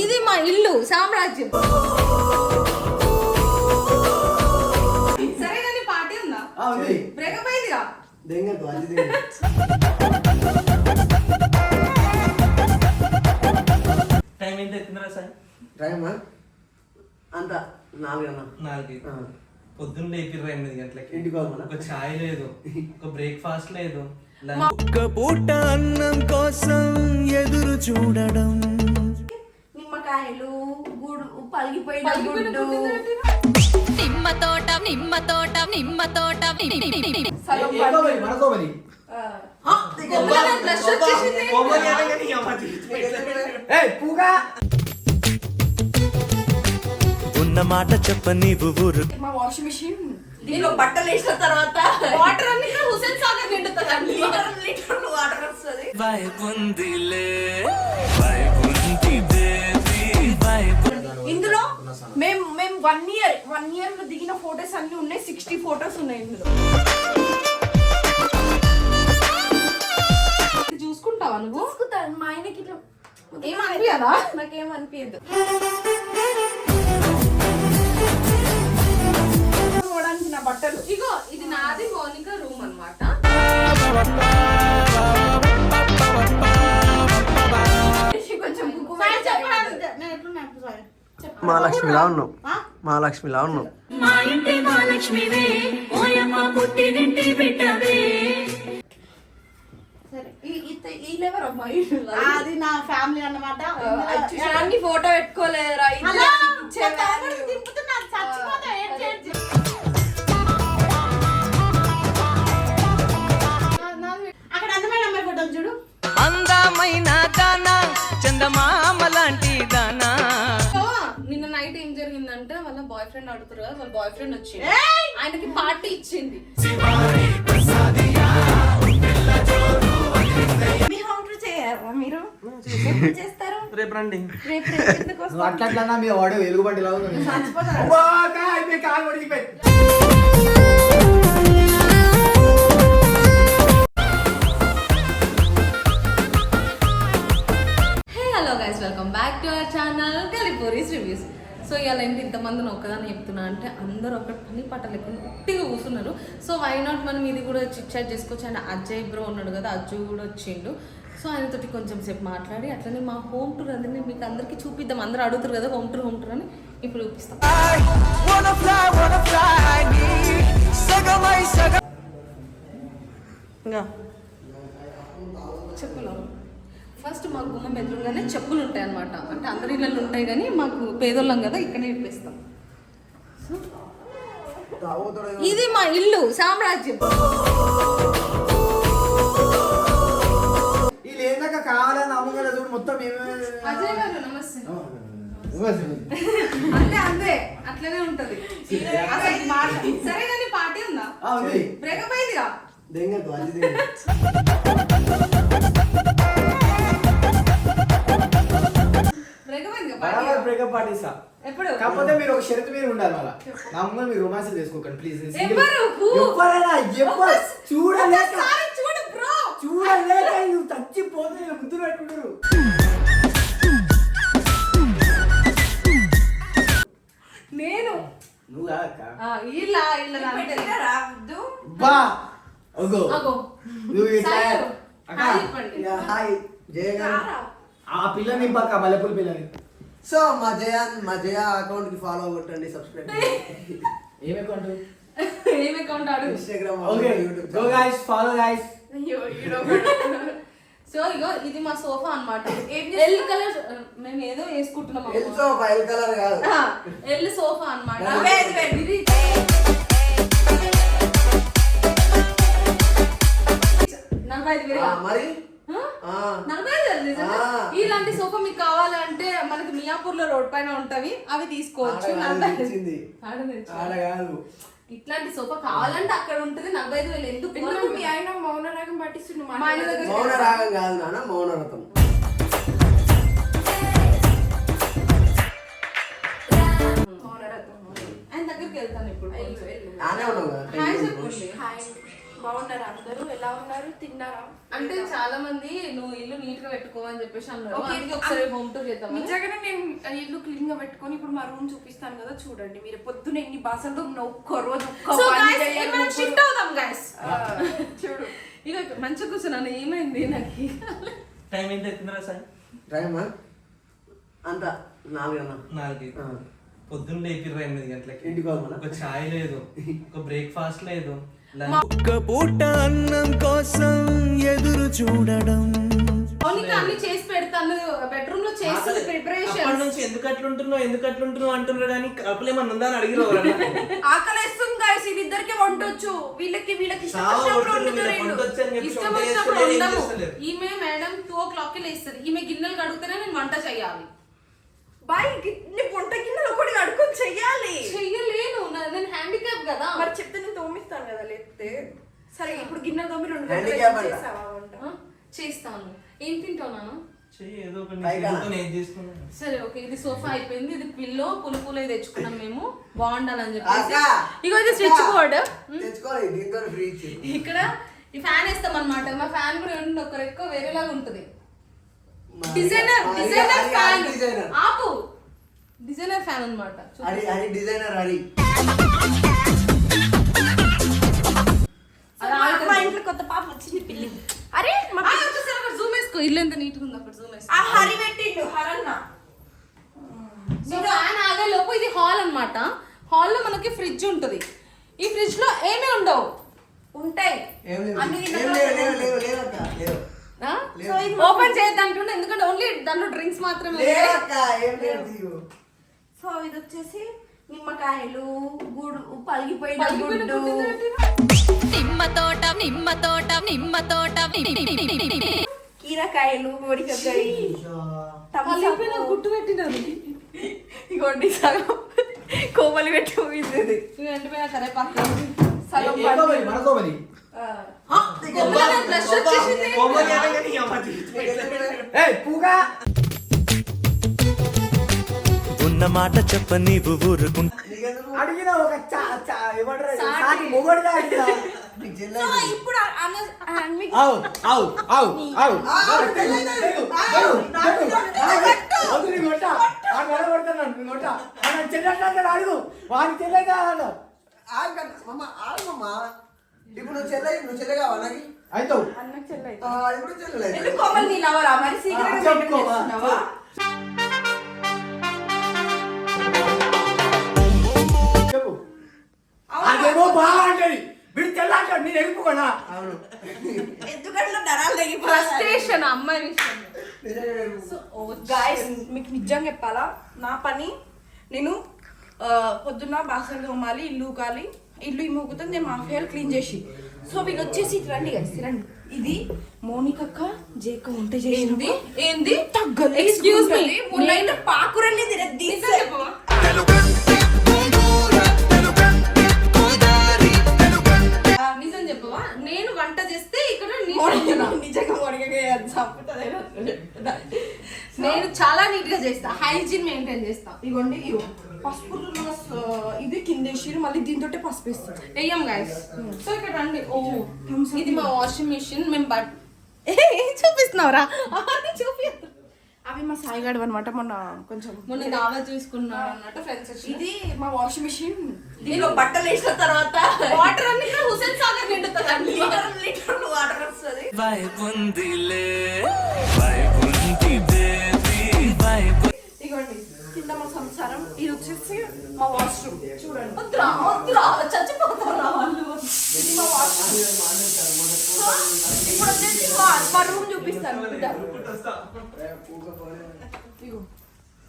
ఇది మా ఇల్లు సామ్రాజ్యం. సరే కానీ పార్టీ ఉందా? బ్రేకప్ అయిందిగా? దెంగకు అది దెంగ? టైం ఎంత ఎత్తుందిరా సార్ టైమా అంత నాలుగన్నా నాలుగు. ఆ. పొద్దున్న లేపిర్రా ఎనిమిది గంటలకి. ఇంటికి? ఒక ఛాయ్ లేదు ఒక బ్రేక్ఫాస్ట్ లేదు. ఒక్క పూట అన్నం కోసం ఎదురు చూడడం. నిమ్మకాయలు గుడు పలిగిపోయిన గుడ్డు? నిమ్మ తోట నిమ్మ తోట నిమ్మ తోట సగం వచ్చేసింది ఉన్న మాట చెప్ప నీవు ఊరు. మా వాషింగ్ మిషన్ దీనిలో బట్టలు వేసిన తర్వాత వాటర్ అన్ని హుసేన్ సాగర్ నిండుతుంది లీటర్ వాటర్ వస్తుంది. ఇందులో మేము మేము వన్ ఇయర్ వన్ ఇయర్లో దిగిన ఫొటోస్ అన్ని ఉన్నాయి సిక్స్టీ ఫొటోస్ ఉన్నాయి ఇందులో. చూసుకుంటావా నువ్వు? మా ఆయనకి ఇట్లా ఏం అనిపించదా నాకేం అనిపించదు పోవడానికి నా బట్టలు. ఇగో ఇది నాది మౌనిక రూమ్ బుక్కు మహాలక్ష్మిలా ఉన్నావు. మహాలక్ష్మిలా ఉన్నావు? అది నా ఫ్యామిలీ అన్నమాట. అన్ని ఫోటో పెట్టుకోలేదురా అందమైన దానా చందమామ లాంటి దానా నిన్న నైట్ ఏం జరిగిందంటే వాళ్ళ బాయ్ ఫ్రెండ్ అడుగుతారు కదా వాళ్ళ బాయ్ ఫ్రెండ్ వచ్చింది ఆయనకి పార్టీ ఇచ్చింది. మీ మీరు? చేస్తారు? రేపు రండి. అట్లా మీద వాడు ఉంది. చచ్చిపోతారా? Welcome back to our channel కలిపూరీస్ reviews so ఇలా ఏంటి ఇంతమందిని ఒక్కదాన్ని చెప్తున్నా అంటే అందరూ ఒక పని పాట లేకుండా ఉట్టిగా కూర్చున్నారు. సో వై నాట్ మనం ఇది కూడా చిట్ చేసుకోవచ్చు? అండ్ అజయ్ బ్రో ఉన్నాడు కదా అజ్జు కూడా వచ్చిండు. సో ఆయనతోటి కొంచెం సేపు మాట్లాడి అట్లనే మా హోమ్ టూర్ అందరినీ మీకు అందరికీ చూపిద్దాం. అందరూ అడుగుతారు కదా హోమ్ టూర్ హోమ్ టూర్ అని. ఇప్పుడు చూపిస్తాం. wanna fly ఫస్ట్ మాకు గుమ్మం ఎదురుగానే చెప్పులు ఉంటాయి అనమాట అంటే అందరి ఇళ్ళలో ఉంటాయి కానీ మాకు పేదోళ్ళం కదా ఇక్కడే ఇప్పిస్తాం. ఇది మా ఇల్లు సామ్రాజ్యం అజయ్ గారు నమస్తే. అంతే అంతే అట్లనే ఉంటది అసలు సరే కానీ పార్టీ ఉందా. బ్రేకప్ అయిందిగా దెంగకు అది దెంగ. బ్రేకప్ అయిందిగా బరాబర్ పార్టీ బ్రేకప్ పాటిస్తా ఎప్పుడు? కాకపోతే మీరు ఒక షరతు మీద ఉండాలి మళ్ళా. నా ముందు మీరు రొమాన్స్ చేసుకోకండి ప్లీజ్? ఎవరైనా ఎవరు చూడలేక ఒక్కసారి చూడు బ్రో చూడలేక నువ్వు చచ్చిపోతే ఇలా ముద్దులు పెట్టుకుంటారు. నేను? నువ్వు కాదక్క ఆ, వీళ్ళ వీళ్ళ అంతే. పెట్టినారా వద్దు? బా! అగో. అగో. నువ్వు హాయ్ జయ గారు? ఆ పిల్లని పక్క మల్లెపూల పిల్లని సో మా జయ మా జయ అకౌంట్కి ఫాలో కొట్టండి సబ్స్క్రైబ్ ఏం అకౌంట్ ఏం అకౌంట్ ఆడు? Instagram okay go guys follow guys so ఇగో ఇది మా సోఫా అన్నమాట. ఎల్ కలర్ మేము ఏదో వేసుకుంటున్నాం అమ్మ. ఎంతో ఫైల్ కలర్ కాదు. ఆ, ఎల్ సోఫా అన్నమాట. ఇది. నలభై ఐదు వేలు. ఆ, మరి? నలభై ఐదు. ఇలాంటి సోఫా మీకు కావాలంటే మనకి మియాపూర్లో రోడ్ పైన ఉంటవి అవి తీసుకోవచ్చు ఇట్లాంటి సోఫా కావాలంటే అక్కడ ఉంటది నలభై ఐదు వేలు. ఎందుకు ఎందుకు మీ ఆయన మౌన రాగం మౌన రాగం కాదు నాన్న మౌన రథం ఆయన దగ్గరికి వెళ్తాను ఇప్పుడు. హాయ్ చెప్పండి. హాయ్. బాగున్నారా అందరూ? ఎలా ఉన్నారు? తిన్నారా? అంటే చాలా మంది నువ్వు ఇల్లు నీట్గా పెట్టుకోవని చెప్పేసి అన్నారు. అందుకే ఒకసారి హోమ్ టూర్ చేద్దాం నిజంగానే నేను ఇల్లు క్లీన్గా పెట్టుకొని ఇప్పుడు మా రూమ్ చూపిస్తాను కదా చూడండి. మీరు పొద్దున ఎన్ని బాసలు తోమినా ఒక్క రోజు ఒక్క. షిఫ్ట్ అవుదాం గైస్ చూడు. ఇక మంచిగా కూర్చున్నాను ఏమైంది నాకు? టైం ఎంత ఎత్తుందిరా సార్ టైమా అంత నాలుగన్నా నాలుగు. పొద్దున్న లేపిర్రా ఎనిమిది గంటలకి. ఇంటికి? ఒక చాయ్ లేదు ఒక బ్రేక్ఫాస్ట్ లేదు. ఒక్క పూట అన్నం కోసం ఎదురు చూడడం. మౌనిక అన్ని చేసి పెడతాను. బెడ్రూమ్లో చేస్తుంది అప్పటి ప్రిపరేషన్ నుంచి ఎందుకు అట్లుంటున్నావు అట్లుంటున్నావు ఉందా అని అడిగిరు ఆకలేస్తుంది గాయస్ వీళ్ళిద్దరికి వంటొచ్చు. వీళ్ళకి వీళ్ళకి ఇష్టం చాలా వచ్చినప్పుడు కొడుతున్నారు వండుతారు వీళ్ళకి వీళ్ళు. వంట వచ్చని చెప్పి ఇష్టం వంట వచ్చినప్పుడు చేస్తలేరు, ఏం ఉండము చేస్తలేరు. ఈమె మేడం టూ ఓ క్లాక్కి లేస్తుంది. ఈమె గిన్నెలు కడుగుతేనే నేను వంట చేయాలి. బాయ్ గిన్నె వంట గిన్నెలు ఒకటి కడుక్కొని చెయ్యాలి. చెయ్యలేను. నా- నేను హ్యాండిక్యాప్ కదా. మరి చెప్తే నేను తోమిస్తాను కదా లేకపోతే? సరే ఇప్పుడు గిన్నెలు తోమి రెండు గంటలు Handicap అంట. చేసావా వంట? ఆ, చేస్తాను. ఏం తింటావు చెయ్యి ఏదో పైగా. చేసుకున్నాను సరే ఓకే ఇది సోఫా అయిపోయింది. ఇది పిల్లో పులుపులు తెచ్చుకున్నాం మేము. బాగుండాలని చెప్పేసి. అక్క. ఇగో ఇది స్విచ్ బోర్డ్. తెచ్చుకోవాలి దీంతో ఫ్రీ ఇచ్చి ఇక్కడ ఈ ఫ్యాన్ వేస్తాం అనమాట మా ఫ్యాన్ కూడా ఏంటంటే ఒక ఎక్కువ వేరేలాగా ఉంటది. డిజైనర్ డిజైనర్ ఫ్యాన్ డిజైనర్ ఆపు. డిజైనర్ ఫ్యాన్ అనమాట అది అది డిజైనర్ అది. మా- ఇంట్లో కొత్త పాప వచ్చింది పిల్లి. అరే మా పిల్లి- జూమ్ వేసుకో. ఇల్లు ఎంత నీట్గా ఉంది అక్కడ జూమ్ వేసుకో. ఆ హరి పెట్టిండు హరన్న. ఫ్యాన్ ఆగే లోపు ఇది హాల్ అన్నమాట. హాల్లో మనకి ఫ్రిడ్జ్ ఉంటది. ఈ ఫ్రిడ్జ్లో ఏమీ ఉండవు? ఉంటాయి. అన్ని ఓపెన్ చేయొద్దంటుండే ఎందుకంటే ఓన్లీ దాంట్లో డ్రింక్స్ మాత్రమే. సో ఇది వచ్చేసి నిమ్మకాయలు గుడు పలిగిపోయిన గుడ్డు? నిమ్మ తోట నిమ్మ తోట నిమ్మ తోట కీరకాయలు గోడికాయ పగిలిపోయిన గుడ్డు పెట్టినారు. ఇగోండి సగం. కోమలి పెట్టి పోయింది ఇది. ఎండిపోయిన కరేపాకు సగం ఉన్న మాట చెప్ప నీవు ఊరుకుంటా అడిగిన ఒక మొగడుగా అడిగిన? ఇప్పుడు అడుగు. వాడి చెల్లెగా ఇప్పుడు నువ్వు చెల్లె నువ్వు చెల్లె కావాలి అవుతావు అన్నకు చెల్లె ఇప్పుడు చెల్లె ఎందుకు కోమలి నీ లవరా మరి సీక్రెట్ ఆ, గా చెప్పుకో, మెయింటైన్ ఆ, చేస్తున్నావా? చెప్పు. అవునా? అదేమో బాగుంటది వీడు తెల్లాంటాడు నేను అవును. ఎందుకంటే నరాలు ఫ్రస్ట్రేషన్ అమ్మాయి గాయస్ మీకు నిజంగా చెప్పాలా? నా పని నేను పొద్దున్న బాసలు తోమాలి ఇల్లు ఊకాలి ఇల్లు ఇమ్ముకుతుంది నేను మా ఫేర్ క్లీన్ చేసి. సో మీకు వచ్చేసి ఇటు రండి guys, రండి. ఇది మోనికక్క జేక ఉంటే చేసింది ఏంది? తగ్గలేదు Excuse me. మొన్న అయితే హైజీన్ మెయింటైన్ చేస్తా. ఇగోండి ఇగో. పసుపు ఇది కిందేసి మళ్ళీ దీంతో పసుపు వేస్తుంది వెయ్యం గైస్ సో ఇక్కడ రండి. ఓ ఇది మా వాషింగ్ మిషన్ మేము బట్ ఏం చూపిస్తున్నావురా? అది చూపి అవి మా సాయిగాడు అనమాట మొన్న కొంచెం మొన్న దావా చూసుకున్నాడు అన్నట్టు ఫ్రెండ్స్ వచ్చి ఇది మా వాషింగ్ మిషన్ దీనిలో బట్టలు వేసిన తర్వాత వాటర్ అన్ని హుసేన్ సాగర్ నిండుతుందండి. లీటర్ లీటర్లు వాటర్ వస్తుంది. కింద మా సంసారం ఇది వచ్చేసి మా వాష్రూమ్ చూడండి వద్దురా వద్దురా చచ్చిపోతారా వాళ్ళు ఇది మా వాష్రూమ్ సో, ఇప్పుడు వచ్చేసి మా- రూమ్ చూపిస్తాను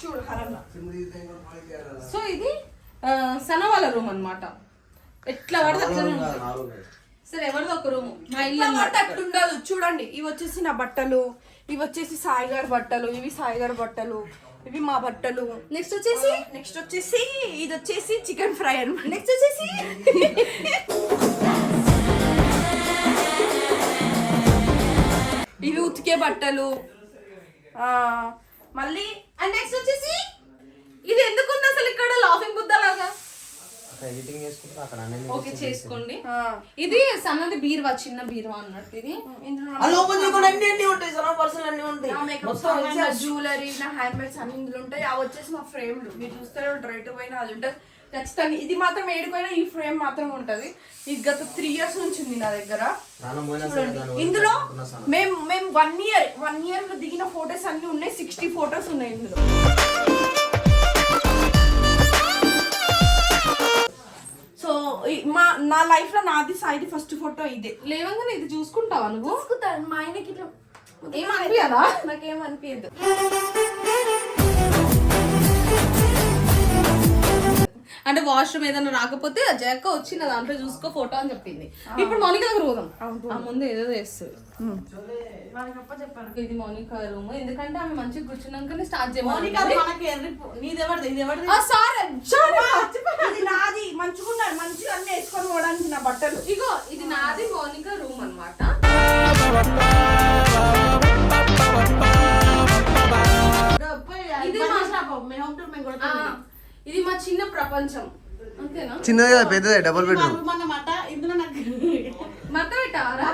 చూడు హరన్న సో ఇది ఆ, సన వాళ్ళ రూమ్ అన్నమాట ఎట్లా పడితే ఉంటుంది సరే ఎవరిదో ఒక రూమ్ మా ఇల్లు అన్నమాట. అట్లుండదు చూడండి ఇవి వచ్చేసి నా బట్టలు ఇవి వచ్చేసి సాయి గారి బట్టలు ఇవి సాయి గారి బట్టలు ఇవి మా బట్టలు. నెక్స్ట్ వచ్చేసి? నెక్స్ట్ వచ్చేసి ఇది వచ్చేసి చికెన్ ఫ్రై అనమాట నెక్స్ట్ వచ్చేసి? ఇవి ఉతికే బట్టలు. ఆ, మళ్ళీ అండ్ నెక్స్ట్ వచ్చేసి? ఇది ఎందుకు ఉంది అసలు ఇక్కడ? లాఫింగ్ ఎడిటింగ్ చేసుకుంటే అక్కడ అన్ని ఓకే చేసుకోండి. ఆ, ఇది సన్నది బీరువా చిన్న బీరువా అన్నట్టు ఇది. ఇందులో అలా ఓపెన్ చేయకుండా అన్ని అన్ని ఉంటాయి సార్ పర్సనల్ అన్ని ఉంటాయి. నా మేకప్ స్టోన్స్ నా జ్యువెలరీ నా హ్యాండ్ బ్యాగ్స్ అన్ని ఇందులో ఉంటాయి. అవి వచ్చేసి మా ఫ్రేమ్లు. మీరు చూస్తారు రైట్ పోయినా అది ఉంటుంది. ఖచ్చితంగా ఇది మాత్రం ఏడిపోయినా ఈ ఫ్రేమ్ మాత్రం ఉంటది. ఇది గత త్రీ ఇయర్స్ నుంచి ఉంది నా దగ్గర. ఇందులో. మేము మేము వన్ ఇయర్ వన్ ఇయర్లో దిగిన ఫొటోస్ అన్ని ఉన్నాయి. సిక్స్టీ ఫొటోస్ ఉన్నాయి ఇందులో. నా లైఫ్లో నాది సాయిది ఫస్ట్ ఫోటో ఇదే. లేవంగానే ఇది చూసుకుంటావా నువ్వు? చూసుకుంటాను మా ఆయనకి ఇట్లా ఏమనిపించదా? నాకేం అంటే వాష్రూమ్ ఏదైనా రాకపోతే జక్క వచ్చి నా దాంట్లో చూసుకో ఫోటో అని చెప్పింది. ఇప్పుడు మౌనిక దగ్గర పోదాం. ఆ ముందు ఏదో చేస్తుంది. ఇది మౌనిక రూమ్ ఎందుకంటే ఆమె మంచిగా కూర్చున్నాకనే స్టార్ట్ ఇది నాది. మంచిగున్నాను మంచిగా అన్ని వేసుకొని పోవడానికి నా బట్టలు. ఇగో ఇది నాది మౌనిక రూమ్ అన్నమాట. పోయి ఇది ఇది మా- మీ హోమ్ టూర్ మేము ఇది మా చిన్న ప్రపంచం. అంతేనా? చిన్నది కదా పెద్దదే డబుల్ బెడ్రూమ్ రూమ్ అన్నమాట. ఇందులో నాకు మడత పెట్టావరా.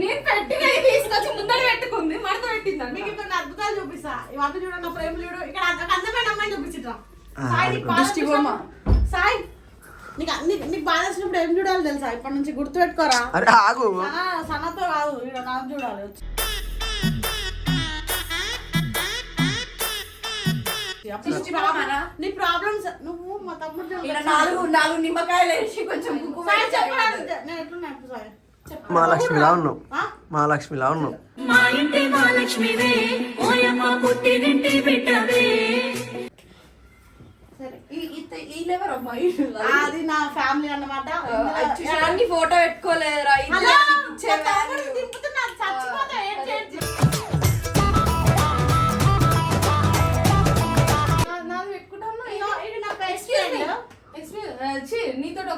నేను పెట్టిన తీసుకొచ్చి ముందర పెట్టుకుంది మడత పెట్టిందంట మీకు ఇప్పుడు అద్భుతాలు చూపిస్తా. ఇవన్నీ చూడండి నా ప్రేమ చూడు. ఇక్కడ అందమైన అమ్మాయిని చూపించుతా ఆ, సాయి నీకు సాయి. నీకు నీకు నీకు నచ్చినప్పుడు ఏం చూడాలి తెలుసా? ఇప్పటి నుంచి గుర్తు పెట్టుకోరా అరే ఆగు. ఆ, సనతో కాదు ఇక్కడ నాకు చూడాలి. నీ ప్రాబ్లమ్స్ నువ్వు మా తమ్ముడు నాలుగు నాలుగు నిమ్మకాయలు వేసి కొంచెం కుంకుమ సాయి వేసి చెప్పాలి నేను ఎట్లున్నా ఇప్పుడు సాయి మా లక్ష్మిలా ఉన్నావు. ఆ? మా లక్ష్మిలా ఉన్నావు. మా ఇంటి మహాలక్ష్మివే ఓయమ్మ పుట్టినింటి బిడ్డవే. అది నా ఫ్యామిలీ అన్నమాట. ఫోటో పెట్టుకోలేదురా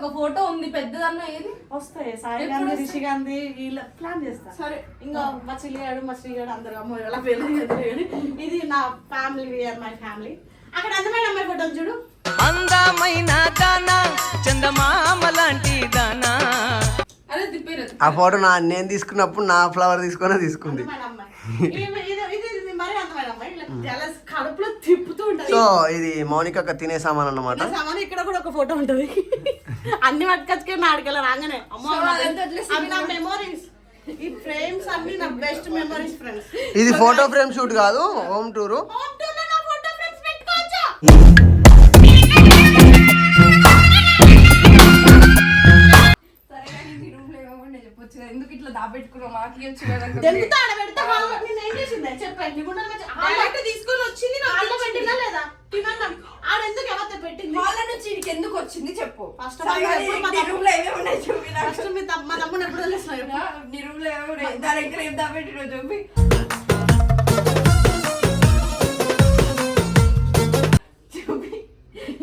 ఒక ఫోటో ఉంది పెద్దదన్న ఏది? వస్తాయి. సాయి గాంధీ? రిషి గాంధీ వీళ్ళ ప్లాన్ చేస్తా. సరే ఇంకా మా చిల్లిగాడు మా శ్రీగాడు అందరు అమ్మ పెళ్ళి చేద్దరు ఇది నా ఫ్యామిలీ మై ఫ్యామిలీ అక్కడ అందమైన అమ్మాయి ఫోటో చూడు. అందమైన దానా చందమామ లాంటి దానా. అదే తిప్పేరు ఆ ఫోటో నా నేను తీసుకున్నప్పుడు నా ఫ్లవర్ తీసుకొని తీసుకుంది. సో ఇది మౌనిక తినే సామాన్ అన్నమాట. ఇక్కడ కూడా ఒక ఫోటో ఉంటది. అన్ని పట్టుకొచ్చుకొని ఆడికెళ్ళ రాగానే అమ్మో అవి నా మెమోరీస్ ఈ ఫ్రేమ్స్ అన్ని నా బెస్ట్ మెమోరీస్ ఫ్రెండ్స్ ఇది ఫోటో ఫ్రేమ్ షూట్ కాదు హోమ్ టూరు హోమ్ టూర్ నా ఫోటో ఫ్రేమ్స్ పెట్టుకోవచ్చా? ఎందుకు ఇట్లా దాపెట్టుకున్నావు? మాకు ఇవ్వచ్చు కదా దెంగుతా ఆడ పెడితే వాళ్ళు నిన్న ఏం చేసింది? చెప్పండి నీ గుండెల మధ్య డైరెక్ట్ తీసుకొని వచ్చింది ఆడ లేదా? ఆడ ఎందుకు ఎవరితో పెట్టింది? వాళ్ళ నుంచి వీడికి ఎందుకు వచ్చింది చెప్పు. మా రూమ్లో ఏమేమి ఉన్నాయి. ఫస్ట్ మీ తమ్మ- మా తమ్ముడు ఎప్పుడు వదిలేస్తున్నావు ఆ, నీ రూమ్లో ఏమేమి ఉన్నాయి దాని దగ్గర ఏం చూపి.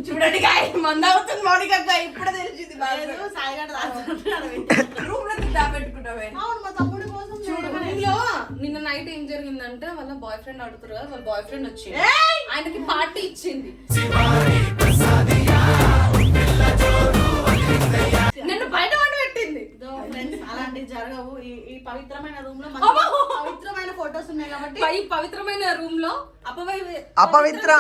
చూడండి గాయ మంద అవుతుంది మౌనిక ఇప్పుడే తెలిసింది. నిన్న నైట్ ఏం జరిగిందంటే వాళ్ళ బాయ్ ఫ్రెండ్ అడుగుతారు కదా వాళ్ళ బాయ్ ఫ్రెండ్ వచ్చింది! ఆయనకి పార్టీ ఇచ్చింది. నన్ను బయట వంట పెట్టింది ఫ్రెండ్స్ అలాంటివి జరగవు. ఈ పవిత్రమైన రూమ్లో పవిత్రమైన ఫొటోస్ ఉన్నాయి కాబట్టి ఈ పవిత్రమైన రూమ్లో అపవై అపవిత్ర.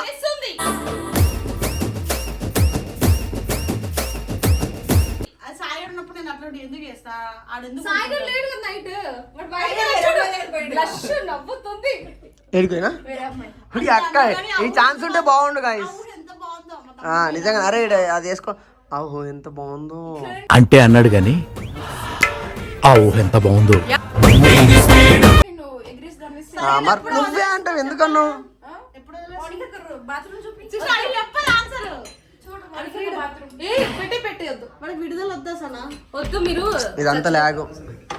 ఎందుకు చేస్తా? ఆడెందుకు సాయిగా లేడు కదా నైట్. వాడు బయట. బ్లష్ నవ్వుతుంది. అక్క ఈ ఛాన్స్ ఉంటే బాగుండు గాయస్. నిజంగా అరే అది వేసుకో. అహో ఎంత బాగుందో. అంటే అన్నాడు గాని ఆ ఊహ ఎంత బాగుందో. మరి నువ్వే అంటావు ఎందుకన్నావు? ఏ పెట్టి పెట్టేయద్దు మనకి విడుదల వద్దా సనా? వద్దు మీరు. ఇదంతా లాగు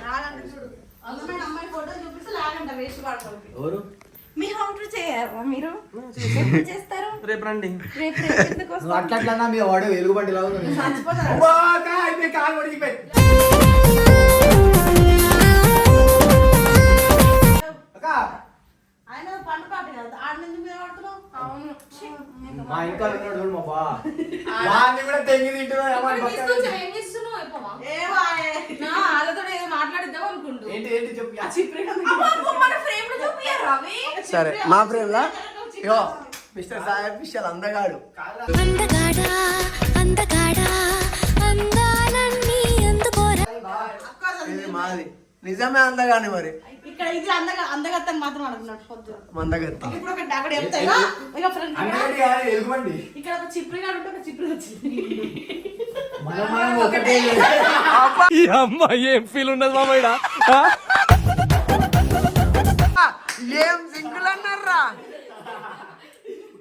రాగంట చూడు. అందమైన అమ్మాయి ఫోటో చూపిస్తే లాగంట వేస్ట్ పడతావు ఎవరు? మీ హోమ్ టూర్ చేయరా మీరు? ఎప్పుడు చేస్తారు? రేపు రండి. రేపు రేపు ఎందుకు వస్తారు? అట్లా అట్లా మీ వాడు వెలుగుబంటి లాగా మా ఇంకా ఉన్నాడు చూడు మా బా. వాడిని కూడా తెంగి తింటున్నాడు పక్కన ఏంటి ఏంటి చెప్పు. సరే మా ఫ్రెండ్ లా ఇగో మిస్టర్ సాహెబ్ విశాల్ అందగాడు. అందగాడా అందగాడా అందాలన్నీ అందుకోరా ఇది మాది. నిజమే అందగాని మరి. ఇక్కడ ఇది అందగా అందగత్తని మాత్రం అనుకున్నాడు పొద్దు మందగత్తి. ఇప్పుడు ఒక అక్కడ చెప్తా ఇక ఇక ఫ్రెండ్ అందగాడి కాదు, ఎలుగుబంటి ఇక్కడ ఒక చిప్రి గారు ఉంటే ఒక చిప్రి వచ్చింది. మనం మనం ఒకటే. ఈ అమ్మాయి ఏం ఫీల్ ఉండదు మామయ్య ఏం సింకులు అన్నారా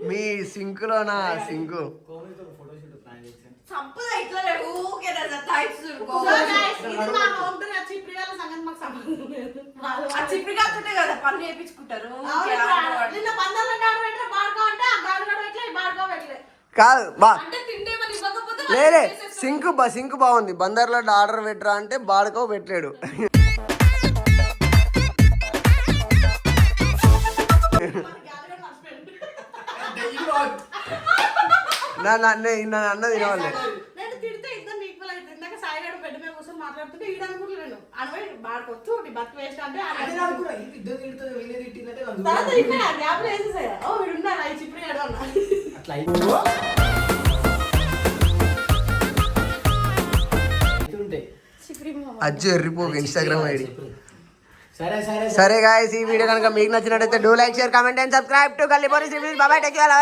మీ సింకులోనా సింకు? సంపద ఇట్లా లేడు, ఊరికే నా టైప్స్ చూడుకో. So guys, ఇది మా home tour. ఆ చిప్రి గారి సంగతి మాకు సంబంధం లేదు. ఆ కదా పని చేయించుకుంటారు. నిన్న పందాలు బాడుకో అంటే ఆ గాడు గాడు పెట్టలే ఈ బాడుకో పెట్టలే. కాదు బా. అంటే తిండేమని ఇవ్వకపోతే లేలే సింక్ బా సింక్ బాగుంది. బందర్లో ఆర్డర్ పెట్టరా అంటే బాడుకో పెట్టలేడు. నా నన్ను నన్ను అన్నది వినవాలే నేను తిడితే ఇద్దరు ఈక్వల్ అయితే ఇందాక సాయి గారు బెడ్ మీద కూర్చొని మాట్లాడుతుంటే ఈడ అనుకుంటున్నాను అనవై బాడుకొచ్చు నీ బతు వేస్ట్ అంటే ఆ తర్వాత ఇక్కడ గ్యాప్ వేసేసాయి? ఓ వీడు ఉన్నాడు? ఈ చిప్రి గాడు అన్నా. చిప్రి మొహం. అజ్జు ఎర్రిపోకు ఇన్స్టాగ్రామ్ ఐడి. సరే సరే సరే. గాయస్ ఈ వీడియో కనుక మీకు నచ్చినట్టయితే do like share comment and subscribe to Galli police Babai take care